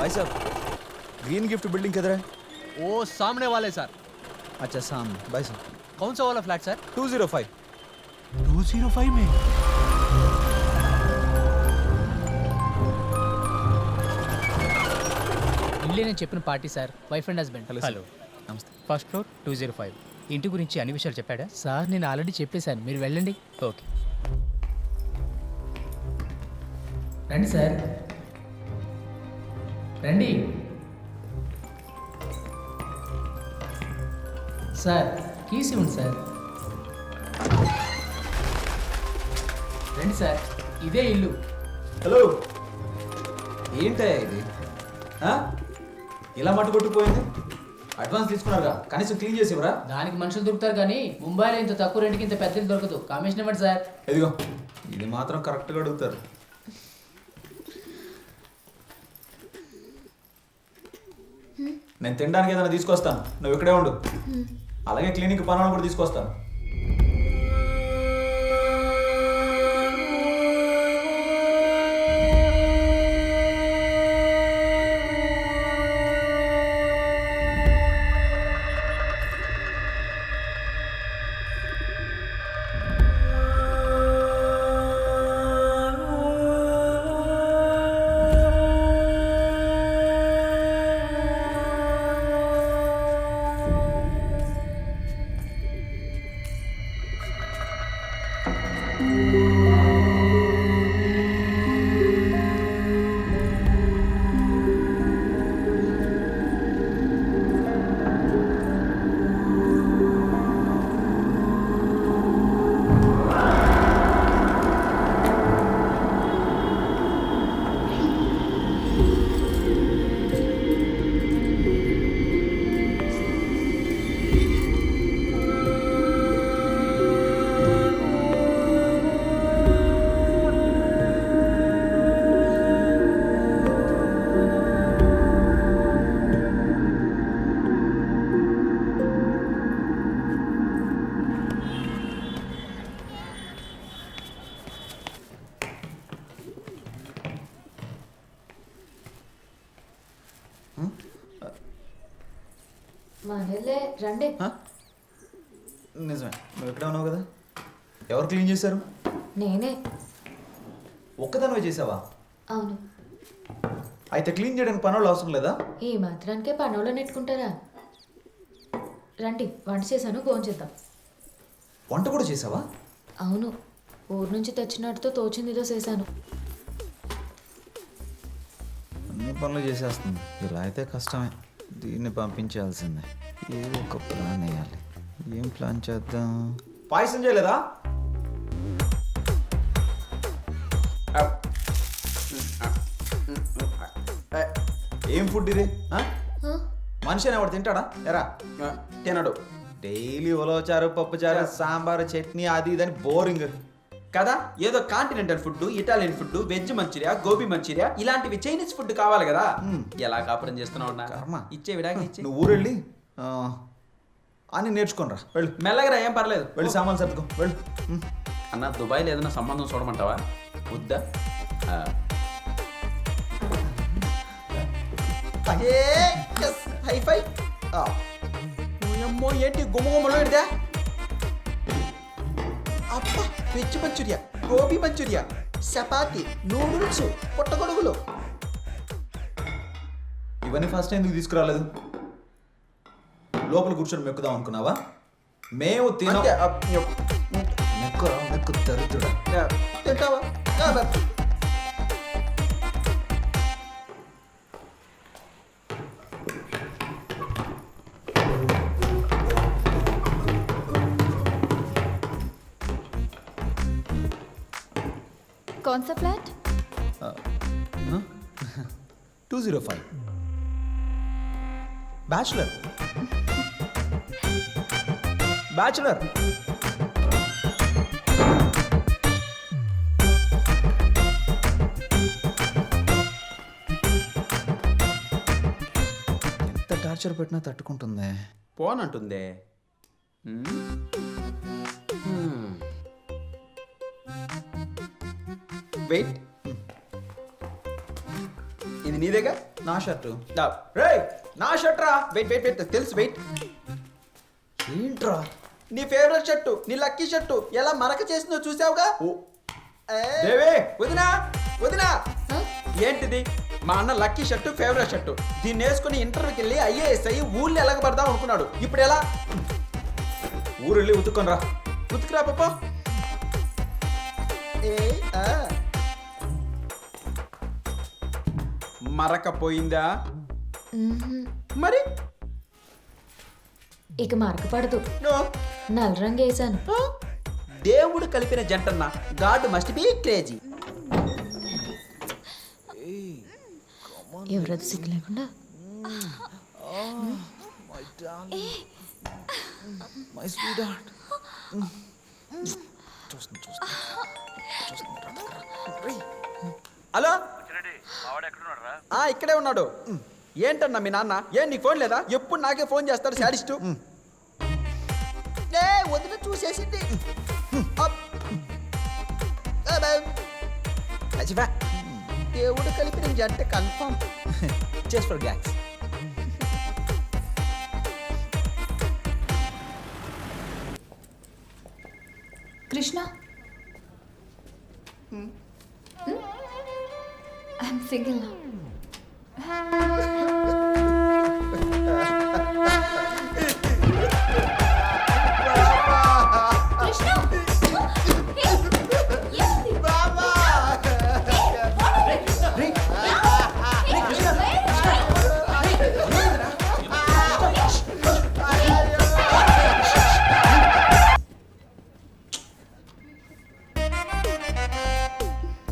भाई साहब green gift building किधर है वो सामने वाले सर अच्छा सामने भाई साहब कौन सा वाला flat sir two zero five two zero five में ఇల్లే నేను చెప్పిన party sir wife and husband hello hello नमस्ते first floor two zero five ఇంటి గురించి అన్ని విషయాలు చెప్పాడా సార్ నేను ఆల్రెడీ చెప్పేశాను మీరు వెళ్ళండి ఓకే రండి సార్ రండి. సార్ కీస్ ఇవ్వండి సార్. రండి సార్ ఇదే ఇల్లు. హలో. ఏంటయ్యా ఇది? ఆ? ఇలా మట్టు కొట్టుకుపోయింది? అడ్వాన్స్ తీసుకున్నారుగా కనీసం క్లీన్ చేసి ఇవ్వరా? దానికి మనుషులు దొరుకుతారు కానీ ముంబైలో ఇంత తక్కువ రెంట్కి ఇంత పెద్దది దొరకదు. కమిషన్ ఇవ్వండి సార్. ఇదిగో ఇది మాత్రం కరెక్ట్గా అడుగుతారు. నేను తినడానికి ఏదైనా తీసుకొస్తాను. నువ్వు ఇక్కడే ఉండు. అలాగే క్లినిక్ పనులు కూడా తీసుకొస్తాను. రండి? నిజమే. నువ్వు ఇక్కడే ఉన్నావు కదా? ఎవరు క్లీన్ చేశారు? నేనే. ఒక్కదానివే చేసావా? అవును. అయితే క్లీన్ చేయడానికి పనులు అవసరం లేదా? ఈ మాత్రానికే పనులు నెట్టుకుంటారా రండి వంట చేశాను భోజనం చేద్దాం. వంట కూడా చేసావా? అవును. ఊరు నుంచి తెచ్చినట్టుతో తోచిందిదో చేశాను. అన్ని పనులు చేసేస్తుంది. ఇలా అయితే కష్టమే. దీన్ని పంపించాల్సిందే. ఏదో ఒక ప్లాన్ వేయాలి. ఏం ప్లాన్ చేద్దాం? పాయసం చేయలేదా? ఏం ఫుడ్ ఇది? మనిషి అనేవాడు తింటాడా? ఎరా తినడు. డైలీ ఉలవచారు పప్పుచారు సాంబారు చట్నీ అది ఇదని బోరింగ్. కదా? ఏదో continental food Italian food veg Manchuria gobi Manchuria ఇలాంటివి చైనీస్ ఫుడ్ కావాలి కదా? ఎలా కాపురం చేస్తున్నావు. ఇచ్చే విడాకి ఇచ్చే. నువ్వు ఊరెళ్ళి ఆ, అన్ని నేర్చుకోనరా. వెళ్ళు. మెల్లగరా ఏం పర్లేదు. వెళ్ళి సామాన్ సర్దుకో. వెళ్ళు. అన్న దుబాయ్లో ఏదైనా సంబంధం చూడమంటావా? వద్దా. ఓయమ్మో ఏంటి గుమ్మగుమ్మలో ఇడిదా అబ్బా veg Manchuria gobi Manchuria chapati noodles పుట్టగొడుగులు. ఇవన్నీ ఫస్ట్ ఎందుకు తీసుకురాలేదు? లోపల కూర్చొని మెక్కుదాం అనుకున్నావా? మేము తినం. మెక్కురా మెక్కు దరిద్రుడా. ఆ, తింటావా? कौन सा flat two zero five bachelor bachelor ఎంత టార్చర్ పెట్టినా తట్టుకుంటుంది పోనంటుందే వెయిట్ ఇది నీదేగా? నా షర్టు. రే నా షర్ట్ రా వెయిట్ వెయిట్ వెయిట్ తెలుసు వెయిట్ ఏంట్రా? నీ ఫేవరెట్ షర్టు నీ లక్కీ షర్టు ఎలా మరక చేసిందో చూసావుగా? దేవే! వదినా వదినా. ఏంటిది? మా అన్న లక్కీ షర్టు ఫేవరెట్ షర్టు. దీన్ని వేసుకుని ఇంటర్వ్యూకి వెళ్ళి ఐఏఎస్ అయ్యి ఊళ్ళో ఎలగబడదాం అనుకున్నాడు. ఇప్పుడు ఎలా? ఊరు వెళ్ళి ఉతుక్కొని రా. ఉతుకురా పాప. ఏ ఆ. మరక పోయిందా మ్మ్హ్మ్. మరి? ఇక మరక పడదు నో. నల్ల రంగు వేసాను దేవుడు కలిపిన జంటన్న గాడ్ మస్ట్ బి క్రేజీ ఎవరది సిగ్గు లేకుండా? My sweetheart hello? ఆ ఇక్కడే ఉన్నాడు. ఏంటన్నా మీ నాన్న? ఏం నీకు ఫోన్ లేదా? ఎప్పుడు నాకే ఫోన్ చేస్తాడు శాడిస్టు. ఏ వదిన చూసేసింది. దేవుడు కలిపిన జంట confirm just for గ్యాక్స్ Krishna? I'm single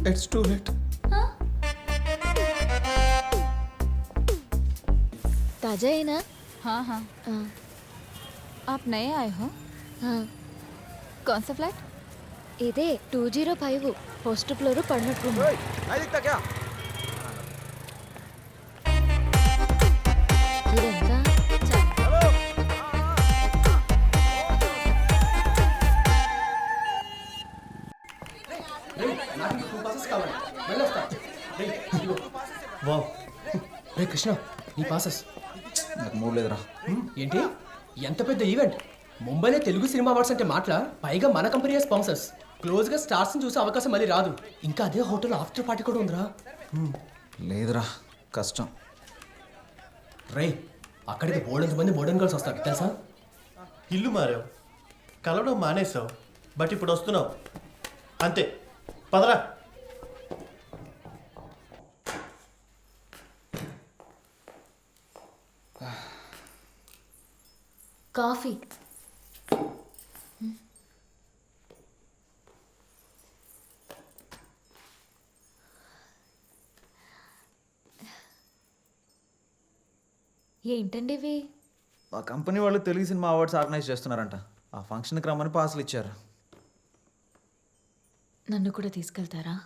it's too late తాజా అయినా हाँ हाँ आप नए आए हो कौन सा फ्लैट ఇదే two zero five first floor పడినట్టు ఇదంతా వావ్ రే కృష్ణ నీ పాసెస్ నాకు మూడు లేదురా. ఏంటి? ఎంత పెద్ద ఈవెంట్ ముంబైలో తెలుగు సినిమా అవార్డ్స్ అంటే మాటల? పైగా మన కంపెనీ స్పాన్సర్స్ క్లోజ్గా స్టార్స్ చూసే అవకాశం మళ్ళీ రాదు. ఇంకా అదే హోటల్ ఆఫ్టర్ పార్టీ కూడా ఉందిరా. లేదురా కష్టం. రే అక్కడికి బోర్డెన్ మంది బోర్డెన్ గర్ల్స్ వస్తారు తెలుసా? ఇల్లు మారావు. కలవడం మానేసావు బట్ ఇప్పుడు వస్తున్నావు. అంతే. పదరా. కాఫీ. ఏంటండి ఇవి? మా కంపెనీ వాళ్ళు తెలుగు సినిమా అవార్డ్స్ ఆర్గనైజ్ చేస్తున్నారంట. ఆ ఫంక్షన్కి రమ్మని పాసులు ఇచ్చారు. నన్ను కూడా తీసుకెళ్తారా?